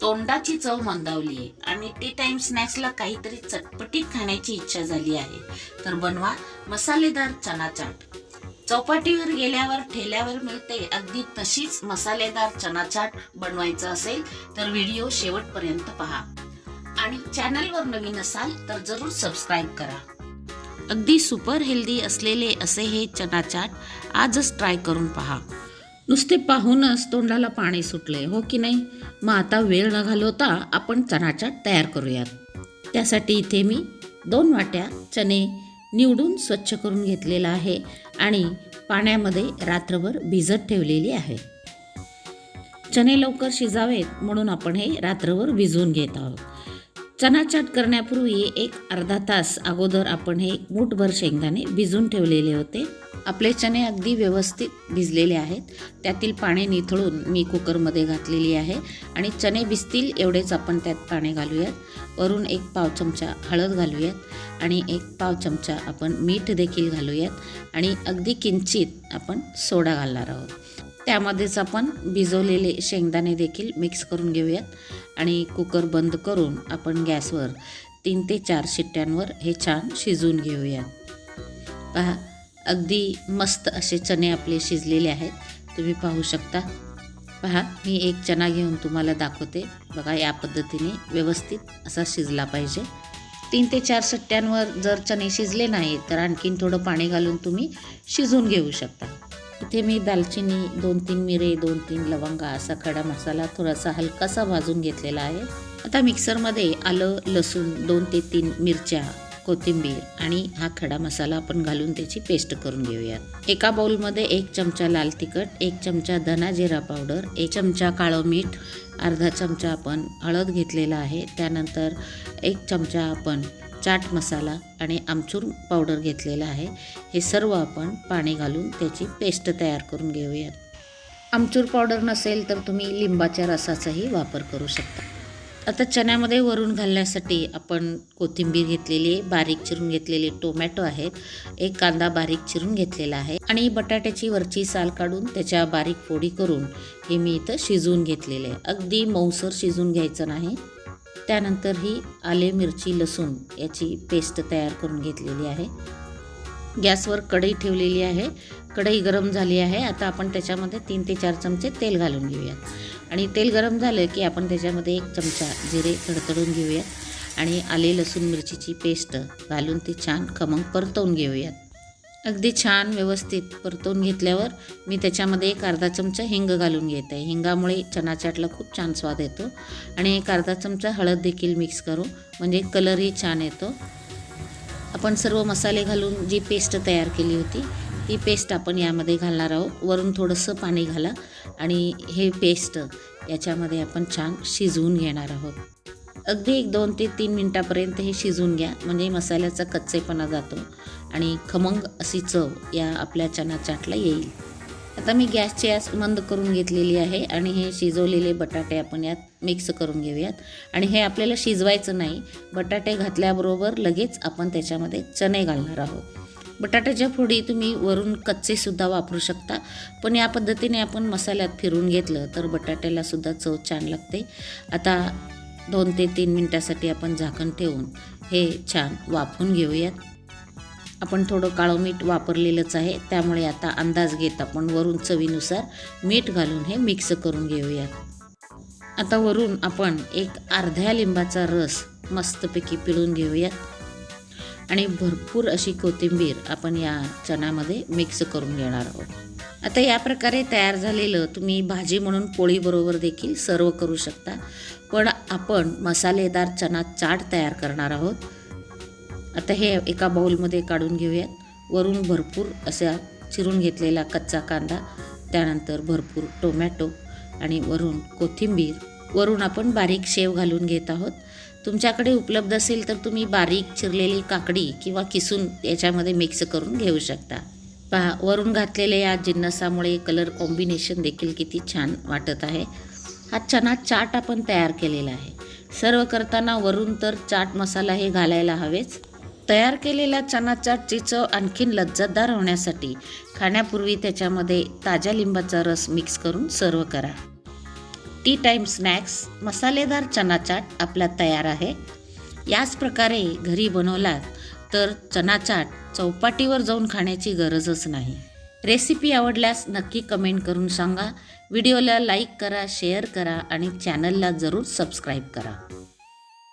तोंडाची चव मंदावली आहे. आणि टी टाइम स्नॅक्सला काहीतरी चटपटीत खाण्याची इच्छा झाली आहे. तर बनवा मसालेदार चना चाट चौपाटीवर गेल्यावर ठेल्यावर मिळते. अगदी तशीच मसालेदार चना चाट बनवायचं असेल तर व्हिडिओ शेवटपर्यंत पहा. आणि चॅनलवर नवीन असाल तर जरूर सबस्क्राईब करा. अगदी सुपर हेल्दी असलेले असे हे चना चाट आजच ट्राय करून पहा. नुसते पाहूनच तोंडाला पाणी सुटले हो की नाही? मग आता वेळ न घालवता आपण चना तयार करूयात. त्यासाठी इथे मी दोन वाट्या चणे निवडून स्वच्छ करून घेतलेला आहे आणि पाण्यामध्ये रात्रभर भिजत ठेवलेली आहे. चणे लवकर शिजावेत म्हणून आपण हे रात्रभर भिजवून घेत आहोत. चणाचाट करण्यापूर्वी एक अर्धा तास अगोदर आपण हे मूठभर शेंगदाणे भिजून ठेवलेले होते. आपले चणे अगदी व्यवस्थित भिजलेले आहेत. त्यातील पाणी निथळून मी कुकरमध्ये घातलेली आहे आणि चणे भिजतील एवढेच आपण त्यात पाणी घालूयात. वरून एक पाव चमचा हळद घालूयात आणि एक पाव चमचा आपण मीठ देखील घालूयात आणि अगदी किंचित आपण सोडा घालणार आहोत. त्यामध्येच आपण भिजवलेले शेंगदाणे देखील मिक्स करून घेऊयात आणि कुकर बंद करून आपण गॅसवर तीन ते चार शिट्ट्यांवर हे छान शिजवून घेऊयात. पहा अगदी मस्त असे चणे आपले शिजलेले आहेत. तुम्ही पाहू शकता. पहा मी एक चना घेऊन तुम्हाला दाखवते. बघा या पद्धतीने व्यवस्थित असा शिजला पाहिजे. तीन ते चार सट्ट्यांवर जर चणे शिजले नाही तर आणखीन थोडं पाणी घालून तुम्ही शिजवून घेऊ शकता. इथे मी दालचिनी दोन तीन मिरे दोन तीन लवंगा असा खडा मसाला थोडासा हलकासा भाजून घेतलेला आहे. आता मिक्सरमध्ये आलं लसूण दोन ते तीन मिरच्या कोथिंबीर आणि हा खडा मसाला आपण घालून त्याची पेस्ट करून घेऊयात. एका बाउलमध्ये एक चमचा लाल तिखट एक चमचा धना जिरा पावडर एक चमचा काळं मीठ अर्धा चमचा आपण हळद घेतलेला आहे. त्यानंतर एक चमचा आपण चाट मसाला आणि आमचूर पावडर घेतलेला आहे. हे सर्व आपण पाणी घालून त्याची पेस्ट तयार करून घेऊयात. आमचूर पावडर नसेल तर तुम्ही लिंबाच्या रसाचाही वापर करू शकता. आता चण्यामध्ये वरून घालण्यासाठी आपण कोथिंबीर घेतलेली आहे बारीक चिरून घेतलेले टोमॅटो आहेत एक कांदा बारीक चिरून घेतलेला आहे आणि बटाट्याची वरची साल काढून त्याच्या बारीक फोडी करून हे मी इथं शिजवून घेतलेले आहे. अगदी मऊसर शिजवून घ्यायचं नाही. त्यानंतर ही आले मिरची लसूण याची पेस्ट तयार करून घेतलेली आहे. गॅसवर कढई ठेवलेली आहे. कढई गरम झाली आहे. आता आपण त्याच्यामध्ये तीन ते चार चमचे तेल घालून घेऊयात. आणि तेल गरम झालं की आपण त्याच्यामध्ये एक चमचा जिरे तडतडून घेऊयात. आणि आले लसूण मिरचीची पेस्ट घालून ती छान खमंग परतवून घेऊयात. अगदी छान व्यवस्थित परतवून घेतल्यावर मी त्याच्यामध्ये एक अर्धा चमचा हिंग घालून घेत आहे. हिंगामुळे चना चाटला खूप छान स्वाद येतो. आणि एक अर्धा चमचा हळद देखील मिक्स करू. म्हणजे कलरही छान येतो. आपण सर्व मसाले घालून जी पेस्ट तयार केली होती ती पेस्ट आपण यामध्ये घालणार आहोत. वरून थोडंसं पाणी घाला आणि हे पेस्ट याच्यामध्ये आपण छान शिजवून घेणार आहोत. अगदी एक दोन ते तीन मिनटापर्यंत हे शिजवून घ्या म्हणजे मसाल्याचा कच्चेपणा जातो आणि खमंग अशी चव या आपल्या चना चाटला येईल. आता मी गॅसची आस मंद करून घेतलेली आहे आणि हे शिजवलेले बटाटे आपण यात मिक्स करून घेऊयात. आणि हे आपल्याला शिजवायचं नाही. बटाटे घातल्याबरोबर लगेच आपण त्याच्यामध्ये चणे घालणार आहोत. बटाट्याच्या फोडी तुम्ही वरून कच्चेसुद्धा वापरू शकता. पण या पद्धतीने आपण मसाल्यात फिरून घेतलं तर बटाट्यालासुद्धा चव छान लागते. आता दोन ते तीन मिनटासाठी आपण झाकण ठेवून हे छान वाफून घेऊयात. आपण थोडं काळं मीठ वापरलेलंच आहे. त्यामुळे आता अंदाज घेत आपण वरून चवीनुसार मीठ घालून हे मिक्स करून घेऊयात आता वरून आपण एक अर्ध्या लिंबाचा रस मस्तपैकी पिळून घेऊयात. आणि भरपूर अशी कोथिंबीर आपण या चण्यामध्ये मिक्स करून घेणार आहोत. आता या प्रकारे तयार झालेलं तुम्ही भाजी म्हणून पोळीबरोबर देखील सर्व करू शकता. पण आपण मसालेदार चना चाट तयार करणार आहोत. आता हे एका बाऊलमध्ये काढून घेऊयात. वरून भरपूर असा चिरून घेतलेला कच्चा कांदा त्यानंतर भरपूर टोमॅटो आणि वरून कोथिंबीर. वरून आपण बारीक शेव घालून घेत आहोत. तुमच्याकडे उपलब्ध असेल तर तुम्ही बारीक चिरलेली काकडी किंवा किसून याच्यामध्ये मिक्स करून घेऊ शकता. पहा वरून घातलेल्या या जिन्नसामुळे कलर कॉम्बिनेशन देखील किती छान वाटत आहे. हा चना चाट आपण तयार केलेला आहे. सर्व करताना वरून तर चाट मसाला हे घालायला हवेच. तयार केलेल्या चना चाटची चव आणखीन लज्जतदार होण्यासाठी खाण्यापूर्वी त्याच्यामध्ये ताज्या लिंबाचा रस मिक्स करून सर्व करा. टी टाईम स्नॅक्स मसालेदार चना चाट आपला तयार आहे. याच प्रकारे घरी बनवला तर चना चाट चौपाटीवर जाऊन खाण्याची गरजच नाही. रेसिपी आवडल्यास नक्की कमेंट करून सांगा. व्हिडिओला लाईक करा शेअर करा आणि चॅनलला जरूर सबस्क्राईब करा.